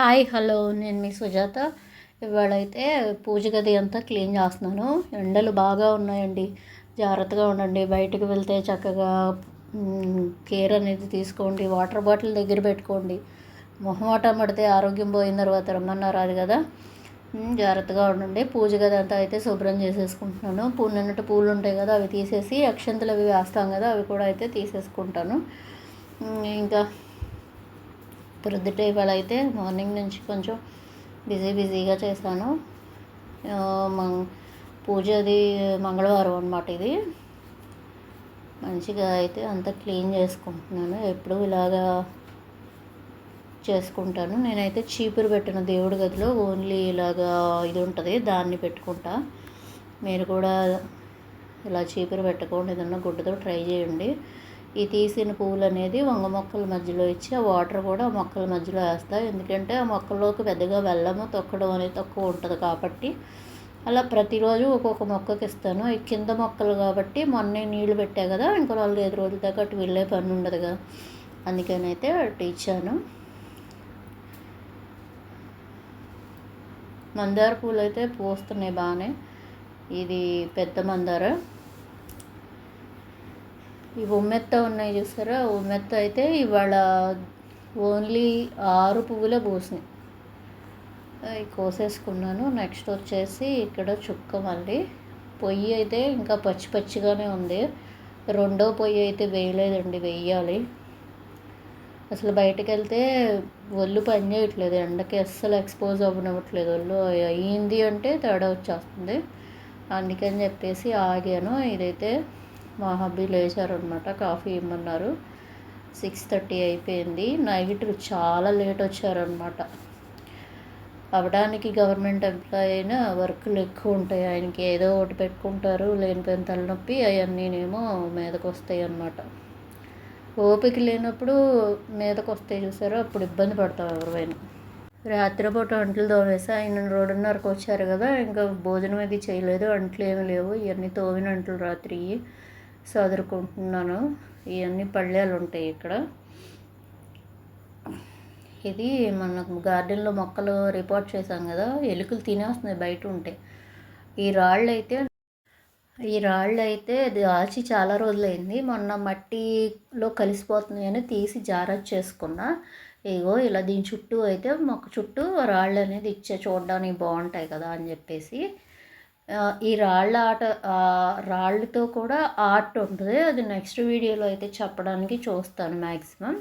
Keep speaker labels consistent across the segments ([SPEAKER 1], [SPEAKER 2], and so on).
[SPEAKER 1] Hi hello. నేను మీ సుజాత. ఇవాళైతే పూజ గది అంతా క్లీన్ చేస్తున్నాను. ఎండలు బాగా ఉన్నాయండి. జాగ్రత్తగా ఉండండి. బయటకు వెళ్తే చక్కగా కేర్ అనేది తీసుకోండి. వాటర్ బాటిల్ దగ్గర పెట్టుకోండి. మొహమాటం పడితే ఆరోగ్యం పోయిన తర్వాత రమ్మన్నారు అది కదా? జాగ్రత్తగా ఉండండి. పూజ గది అంతా అయితే శుభ్రం చేసేసుకుంటున్నాను. పూ పూలు ఉంటాయి కదా అవి తీసేసి అక్షంతలు అవి వేస్తాం కదా అవి కూడా అయితే తీసేసుకుంటాను. ఇంకా ప్రొద్దుట ఇవాళ అయితే మార్నింగ్ నుంచి కొంచెం బిజీ బిజీగా చేశాను. మం- పూజ అది మంగళవారం అనమాట ఇది. మంచిగా అయితే అంతా క్లీన్ చేసుకుంటున్నాను. ఎప్పుడు ఇలాగా చేసుకుంటాను. నేనైతే చీపురు పెట్టిన దేవుడి గదిలో. ఓన్లీ ఇలాగా ఇది ఉంటుంది దాన్ని పెట్టుకుంటా. మీరు కూడా ఇలా చీపురు పెట్టకుండా ఏదన్నా గుడ్డతో ట్రై చేయండి. ఈ తీసిన పువ్వులు అనేది వంగ మొక్కల మధ్యలో ఇచ్చి ఆ వాటర్ కూడా మొక్కల మధ్యలో వేస్తాం. ఎందుకంటే ఆ మొక్కల్లోకి పెద్దగా వెళ్ళము తొక్కడం అనేది తక్కువ ఉంటుంది కాబట్టి. అలా ప్రతిరోజు ఒక్కొక్క మొక్కకి ఇస్తాను. ఈ కింద మొక్కలు కాబట్టి మొన్నే నీళ్ళు పెట్టా కదా ఇంకో నాలుగైదు రోజుల దాకా అటు వెళ్ళే పని ఉండదుగా అందుకనైతే అటు ఇచ్చాను. మందార పూలు అయితే పూస్తున్నాయి బాగానే. ఇది పెద్ద మందార. ఈ ఉమ్మెత్త ఉన్నాయి చూసారా? ఉమ్మెత్త అయితే ఇవాళ ఓన్లీ ఆరు పువ్వులే పూసినాయి. అవి కోసేసుకున్నాను. నెక్స్ట్ వచ్చేసి ఇక్కడ చుక్క మళ్ళీ. పొయ్యి అయితే ఇంకా పచ్చి పచ్చిగానే ఉంది. రెండో పొయ్యి అయితే వేయలేదండి వేయాలి. అసలు బయటకు వెళ్తే ఒళ్ళు పని చేయట్లేదు. ఎండకి అస్సలు ఎక్స్పోజ్ అవ్వనివ్వట్లేదు ఒళ్ళు. అయ్యింది అంటే తేడా వచ్చేస్తుంది. అందుకని చెప్పేసి ఆగాను. ఇదైతే మా హబ్బీ లేచారనమాట కాఫీ ఇమ్మన్నారు. సిక్స్ థర్టీ అయిపోయింది. నైట్ చాలా లేట్ వచ్చారనమాట అవడానికి గవర్నమెంట్ ఎంప్లాయీ అయినా వర్క్లు ఎక్కువ ఉంటాయి. ఆయనకి ఏదో ఒకటి పెట్టుకుంటారు లేనిపోయిన తలనొప్పి అవన్నీనేమో మీదకు వస్తాయి అన్నమాట. ఓపిక లేనప్పుడు మీదకు వస్తాయి చూసారో అప్పుడు ఇబ్బంది పడతాం ఎవరివైనా. రాత్రిపూట అంట్లు తోమేసి ఆయన రోడ్డున్నరకు వచ్చారు కదా ఇంకా భోజనం అది చేయలేదు అంట్లు ఏమి లేవు. ఇవన్నీ తోమిన అంట్లు రాత్రి. సదురుకుంటున్నాను ఇవన్నీ పళ్ళేలు ఉంటాయి ఇక్కడ. ఇది మన గార్డెన్లో మొక్కలు రిపోర్ట్ చేశాం కదా ఎలుకలు తినేస్తున్నాయి బయట ఉంటే. ఈ రాళ్ళు అయితే ఈ రాళ్ళు అయితే దాచి చాలా రోజులైంది. మొన్న మట్టిలో కలిసిపోతున్నాయని తీసి జాగ్రత్త చేసుకున్నా. ఇగో ఇలా దీని చుట్టూ అయితే మొక్క చుట్టూ రాళ్ళు అనేది ఇచ్చే చూడడానికి బాగుంటాయి కదా అని చెప్పేసి. ఈ రాళ్ళ ఆట రాళ్ళతో కూడా ఆర్ట్ ఉంటుంది. అది నెక్స్ట్ వీడియోలో అయితే చెప్పడానికి చూస్తాను మ్యాక్సిమం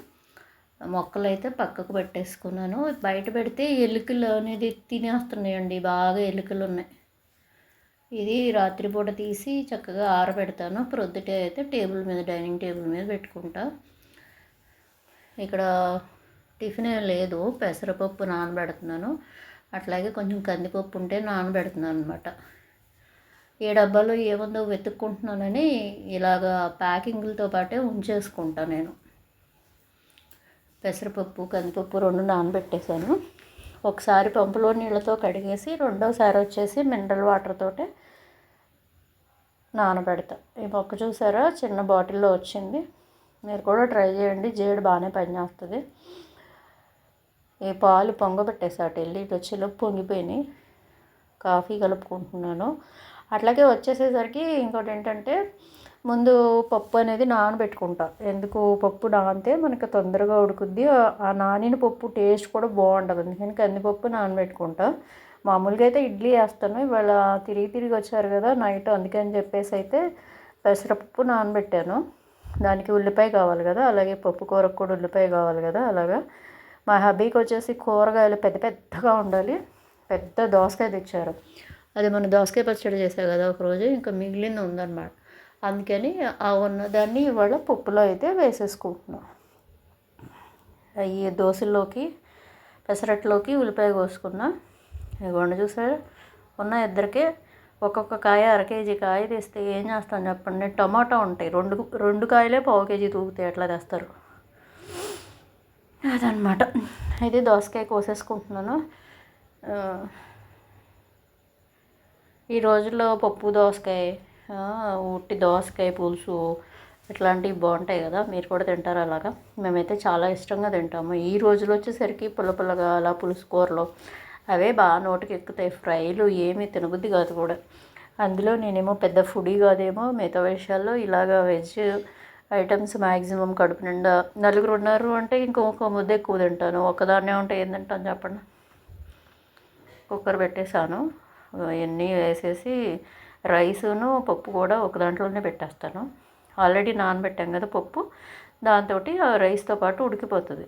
[SPEAKER 1] మొక్కలు అయితే పక్కకు పెట్టేసుకున్నాను. బయట పెడితే ఎలుకలు అనేది తినేస్తున్నాయండి. బాగా ఎలుకలు ఉన్నాయి. ఇది రాత్రిపూట తీసి చక్కగా ఆరబెడతాను. ప్రొద్దుటే అయితే టేబుల్ మీద డైనింగ్ టేబుల్ మీద పెట్టుకుంటా. ఇక్కడ టిఫిన్ ఏం లేదు. పెసరపప్పు నానబెడుతున్నాను. అట్లాగే కొంచెం కందిపప్పు ఉంటే నానబెడుతున్నాను అనమాట ఏ డబ్బాలో ఏముందో వెతుక్కుంటున్నానని ఇలాగా ప్యాకింగ్లతో పాటే ఉంచేసుకుంటా నేను. పెసరపప్పు కందిపప్పు రెండు నానబెట్టేశాను. ఒకసారి పంపులో నీళ్ళతో కడిగేసి రెండోసారి వచ్చేసి మినరల్ వాటర్ తోటే నానబెడతా. ఈ మొక్క చూసారా? చిన్న బాటిల్లో వచ్చింది. మీరు కూడా ట్రై చేయండి. జేడు బాగానే పనిచేస్తుంది. ఈ పాలు పొంగబెట్టేసా. అటు వెళ్ళి ఇటు వచ్చేలోపు పొంగిపోయినాయి. కాఫీ కలుపుకుంటున్నాను. అట్లాగే వచ్చేసేసరికి ఇంకోటి ఏంటంటే ముందు పప్పు అనేది నానబెట్టుకుంటా. ఎందుకు పప్పు నానితే మనకి తొందరగా ఉడుకుద్ది. ఆ- ఆ నానిన పప్పు టేస్ట్ కూడా బాగుంటుంది అందుకని కందిపప్పు నానబెట్టుకుంటా. మామూలుగా అయితే ఇడ్లీ వేస్తాను. ఇవాళ తిరిగి తిరిగి వచ్చారు కదా నైట్. అందుకని చెప్పేసి అయితే పెసరపప్పు నానబెట్టాను. దానికి ఉల్లిపాయ కావాలి కదా. అలాగే పప్పు కూరకు కూడా ఉల్లిపాయ కావాలి కదా. అలాగా మా హబ్బీకి వచ్చేసి కూరగాయలు పెద్ద పెద్దగా ఉండాలి. పెద్ద దోసకాయ తెచ్చారు. అది మన దోసకాయ పచ్చడి చేసే కదా ఒకరోజు ఇంకా మిగిలింది ఉందన్నమాట. అందుకని ఆ ఉన్నదాన్ని ఇవాళ పప్పులో అయితే వేసేసుకుంటున్నాం. ఈ దోశల్లోకి పెసరట్లోకి ఉల్లిపాయ కోసుకున్నా. ఇవ్వండి చూసారు ఉన్న ఇద్దరికే ఒక్కొక్క కాయ అర కేజీ కాయ తెస్తే ఏం చేస్తాను చెప్పండి. టమాటా ఉంటాయి రెండు రెండు కాయలే పావు కేజీ తూగుతాయి ఎట్లా తెస్తారు. అదనమాట అయితే దోసకాయ కోసేసుకుంటున్నాను. ఈ రోజుల్లో పప్పు దోసకాయ ఉట్టి దోసకాయ పులుసు ఇట్లాంటివి బాగుంటాయి కదా మీరు కూడా తింటారు అలాగా? మేమైతే చాలా ఇష్టంగా తింటాము. ఈ రోజులు వచ్చేసరికి పుల్ల పుల్లగా అలా పులుసు కూరలు అవే బాగా నోటికి ఎక్కుతాయి. ఫ్రైలు ఏమీ తినబుద్ది కాదు కూడా. అందులో నేనేమో పెద్ద ఫుడీ కాదేమో మిగతా విషయాల్లో ఇలాగ వెజ్ ఐటమ్స్ మ్యాక్సిమం కడుపు నిండా నలుగురు ఉన్నారు అంటే ఇంకొక ముద్ద ఎక్కువ తింటాను. ఒకదాన్నే ఉంటే ఏం తింటాను చెప్పండి? కుక్కర్ పెట్టేశాను. ఇవన్నీ వేసేసి రైసును పప్పు కూడా ఒక దాంట్లోనే పెట్టేస్తాను. ఆల్రెడీ నానబెట్టాం కదా పప్పు దాంతో రైస్తో పాటు ఉడికిపోతుంది.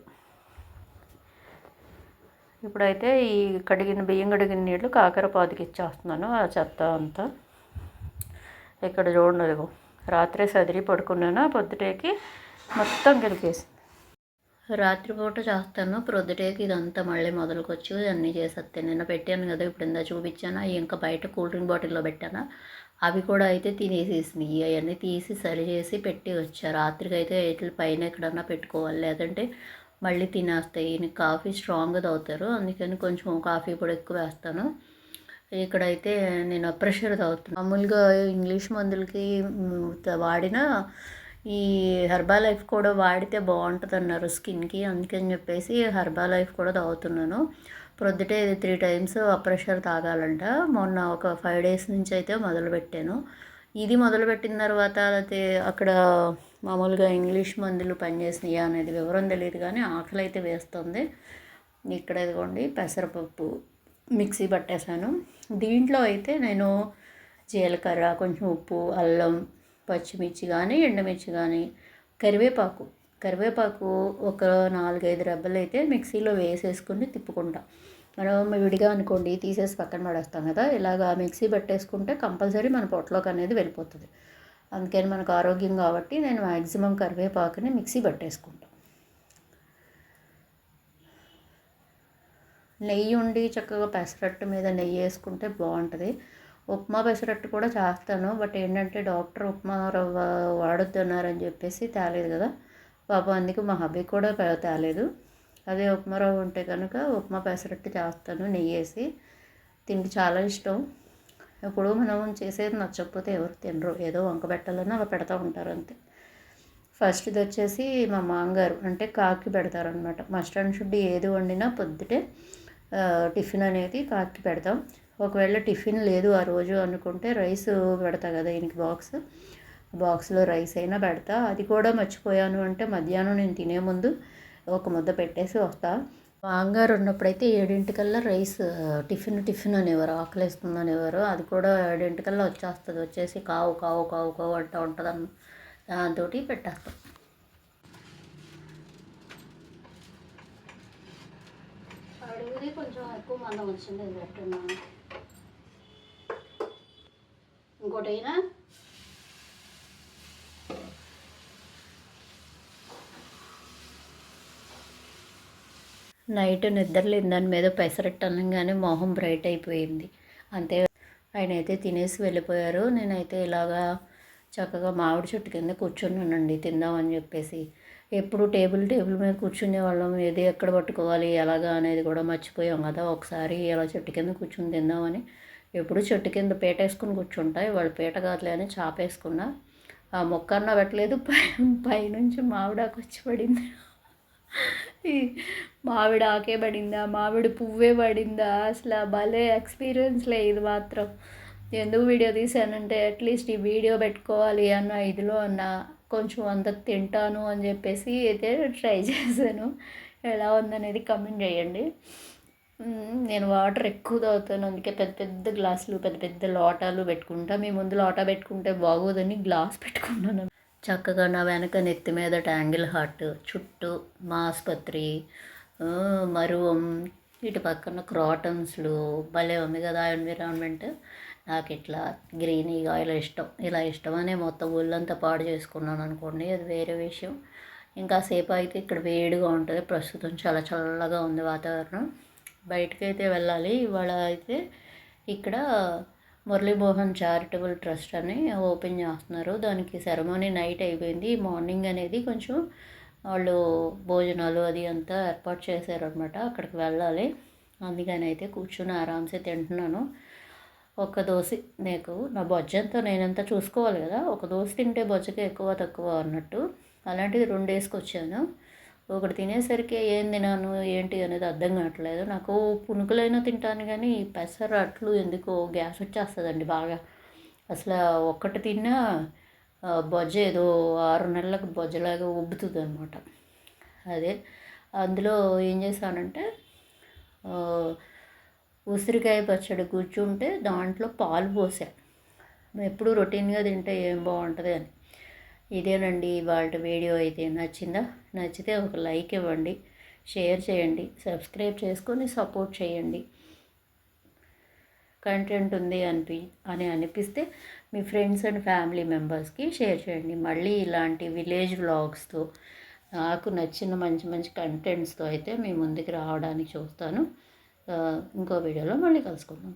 [SPEAKER 1] ఇప్పుడైతే ఈ కడిగిన బియ్యం కడిగిన నీళ్ళు కాకర పాతికి ఇచ్చేస్తున్నాను ఆ చెత్త అంతా. ఇక్కడ చూడండి రాత్రే సదిరి పడుకున్నాను పొద్దుటేకి మొత్తం గెలికేసి రాత్రిపూట చేస్తాను. ప్రొద్దుటేకి ఇదంతా మళ్ళీ మొదలుకొచ్చి అన్నీ చేసేస్తాను నిన్న పెట్టాను కదా ఇప్పుడు ఇందా చూపించాను ఇంకా బయట కూల్ డ్రింక్ బాటిల్లో పెట్టాను అవి కూడా అయితే తినేసేసినాయి. అవన్నీ తీసి సరి చేసి పెట్టి వచ్చా. రాత్రికి అయితే వీటి పైన ఎక్కడన్నా పెట్టుకోవాలి లేదంటే మళ్ళీ తినేస్తాయి. ఈయన కాఫీ స్ట్రాంగ్గా తాగుతారు అందుకని కొంచెం కాఫీ పొడి ఎక్కువ వేస్తాను. ఇక్కడైతే నేను ప్రెషర్ తాగుతాను మామూలుగా ఇంగ్లీష్ మందులకి వాడిన ఈ హెర్బా లైఫ్ కూడా వాడితే బాగుంటుంది అన్నారు స్కిన్కి అందుకని చెప్పేసి హెర్బా లైఫ్ కూడా తాగుతున్నాను. ప్రొద్దుటే త్రీ టైమ్స్ అప్రెషర్ తాగాలంట. మొన్న ఒక ఫైవ్ డేస్ నుంచి అయితే మొదలుపెట్టాను. ఇది మొదలుపెట్టిన తర్వాత అయితే అక్కడ మామూలుగా ఇంగ్లీష్ మందులు పనిచేసినాయా అనేది వివరం తెలియదు కానీ ఆకలి అయితే వేస్తుంది. ఇక్కడ ఇదిగోండి పెసరపప్పు మిక్సీ పట్టేశాను. దీంట్లో అయితే నేను జీలకర్ర కొంచెం ఉప్పు అల్లం పచ్చిమిర్చి కానీ ఎండుమిర్చి కానీ కరివేపాకు. కరివేపాకు ఒక నాలుగైదు రెబ్బలు అయితే మిక్సీలో వేసేసుకుని తిప్పుకుంటా. మనం విడిగా అనుకోండి తీసేసి పక్కన పడేస్తాం కదా ఇలాగా మిక్సీ పెట్టేసుకుంటే కంపల్సరీ మన పొట్టలోకి అనేది వెళ్ళిపోతుంది. అందుకని మనకు ఆరోగ్యం కాబట్టి నేను మ్యాక్సిమం కరివేపాకుని మిక్సీ పట్టేసుకుంటాను నెయ్యి ఉండి చక్కగా పెసరట్టు మీద నెయ్యి వేసుకుంటే బాగుంటుంది. ఉప్మా పెసరట్టు కూడా చేస్తాను. బట్ ఏంటంటే డాక్టర్ ఉప్మా రవ్వ వాడొద్దన్నారని చెప్పేసి తేలేదు కదా. పాపం అందుకు మా హబ్బీ కూడా తేలేదు. అదే ఉప్మా రవ్వ ఉంటే కనుక ఉప్మా పెసరట్టు చేస్తాను నెయ్యి వేసి తిండి చాలా ఇష్టం. ఇప్పుడు మనం చేసేది నచ్చకపోతే ఎవరు తినరు. ఏదో వంక పెట్టాలని అలా పెడతా ఉంటారు అంతే. ఫస్ట్ ఇది వచ్చేసి మా మామగారు అంటే కాకి పెడతారనమాట మస్టర్డ్ షుడ్ ఏది వండినా పొద్దుటే టిఫిన్ అనేది కాకి పెడతాం. ఒకవేళ టిఫిన్ లేదు ఆ రోజు అనుకుంటే రైస్ పెడతా కదా ఈయనకి బాక్స్. బాక్స్లో రైస్ అయినా పెడతా. అది కూడా మర్చిపోయాను అంటే మధ్యాహ్నం నేను తినే ముందు ఒక ముద్ద పెట్టేసి వస్తా. మాంగారు ఉన్నప్పుడైతే ఏడింటికల్లా రైస్ టిఫిన్ టిఫిన్ అనేవారు ఆకలిస్తుంది అనేవారు. అది కూడా ఏడింటికల్లా వచ్చేస్తుంది. వచ్చేసి కావు కావు కావు కావు అంటూ ఉంటుంది అన్న దాంతో పెట్టేస్తాం. అడుగుది కొంచెం ఎక్కువ మందం వచ్చింది పెట్టున్నాను ఇంకోటైనా? నైట్ నిద్రలేని దాని మీద పెసరట్టు అనగానే మొహం బ్రైట్ అయిపోయింది. అంతే. ఆయన అయితే తినేసి వెళ్ళిపోయారు. నేనైతే ఇలాగా చక్కగా మామిడి చెట్టు కింద కూర్చున్నానండి తిందామని చెప్పేసి. ఎప్పుడు టేబుల్ టేబుల్ మీద కూర్చునే వాళ్ళం. ఏది ఎక్కడ పట్టుకోవాలి ఎలాగా అనేది కూడా మర్చిపోయాం కదా. ఒకసారి ఇలా చెట్టు కింద కూర్చుని తిందామని ఎప్పుడు చెట్టు కింద పీట వేసుకుని కూర్చుంటాయి వాళ్ళు పీట కాదులే అని చాపేసుకున్నా. ఆ మొక్క అన్న పెట్టలేదు. పై పైనుంచి మామిడాకు వచ్చి పడింది. మామిడి ఆకే పడిందా? మామిడి పువ్వే పడిందా? అసలు భలే ఎక్స్పీరియన్స్ లే ఇది మాత్రం. ఎందుకు వీడియో తీసానంటే అట్లీస్ట్ ఈ వీడియో పెట్టుకోవాలి అన్న ఇదిలో అన్న కొంచెం అంత తింటాను అని చెప్పేసి అయితే ట్రై చేశాను. ఎలా ఉందనేది కమెంట్ చేయండి. నేను వాటర్ ఎక్కువ తాగుతాను. అందుకే పెద్ద పెద్ద గ్లాసులు పెద్ద పెద్ద లోటాలు పెట్టుకుంటా. మీ ముందు లోటా పెట్టుకుంటే బాగోదని గ్లాస్ పెట్టుకున్నాను. చక్కగా నా వెనక నెత్తి మీద ట్యాంగిల్ హార్ట్ చుట్టూ మా ఆసుపత్రి మరువం ఇటు పక్కన క్రాటన్స్లు భలే ఉంది కదా ఎన్విరాన్మెంట్ నాకు ఇట్లా గ్రీనీగా ఇలా ఇష్టం ఇలా ఇష్టమనే మొత్తం ఊళ్ళంతా పాడు చేసుకున్నాను అనుకోండి అది వేరే విషయం. ఇంకా సేపు అయితే ఇక్కడ వేడిగా ఉంటుంది. ప్రస్తుతం చాలా చల్లగా ఉంది వాతావరణం. బయటకైతే అయితే వెళ్ళాలి. ఇవాళ అయితే ఇక్కడ మురళీమోహన్ చారిటబుల్ ట్రస్ట్ అని ఓపెన్ చేస్తున్నారు. దానికి సెరమోనీ నైట్ అయిపోయింది. మార్నింగ్ అనేది కొంచెం వాళ్ళు భోజనాలు అది అంతా ఏర్పాటు చేశారనమాట అక్కడికి వెళ్ళాలి. అందుకని అయితే కూర్చొని ఆరామ్సే తింటున్నాను. ఒక దోశ నీకు నా బొజ్జంతో నేనంతా చూసుకోవాలి కదా. ఒక దోశ తింటే బొజ్జకి ఎక్కువ తక్కువ అన్నట్టు. అలాంటిది రెండు వేసుకొచ్చాను. ఒకటి తినేసరికి ఏం తినాను ఏంటి అనేది అర్థం కావట్లేదు. నాకు పునుకులైనా తింటాను కానీ ఈ పెసర అట్లు ఎందుకో గ్యాస్ వచ్చేస్తుందండి బాగా. అసలు ఒక్కటి తిన్నా బొజ్జ ఏదో ఆరు నెలలకు బొజ్జలాగా ఉబ్బుతుంది అనమాట అదే. అందులో ఏం చేశానంటే ఉసిరికాయ పచ్చడి కూర్చుంటే దాంట్లో పాలు పోసా. ఎప్పుడు రొటీన్గా తింటే ఏం బాగుంటుంది అని. ఇదేనండి వాళ్ళ వీడియో. అయితే నచ్చిందా? నచ్చితే ఒక లైక్ ఇవ్వండి షేర్ చేయండి సబ్స్క్రైబ్ చేసుకొని సపోర్ట్ చేయండి. కంటెంట్ ఉంది అనిపి అని అనిపిస్తే మీ ఫ్రెండ్స్ అండ్ ఫ్యామిలీ మెంబర్స్కి షేర్ చేయండి. మళ్ళీ ఇలాంటి విలేజ్ వ్లాగ్స్తో నాకు నచ్చిన మంచి మంచి కంటెంట్స్తో అయితే మీ ముందుకు రావడానికి చూస్తాను. ఇంకో వీడియోలో మళ్ళీ కలుసుకుందాం.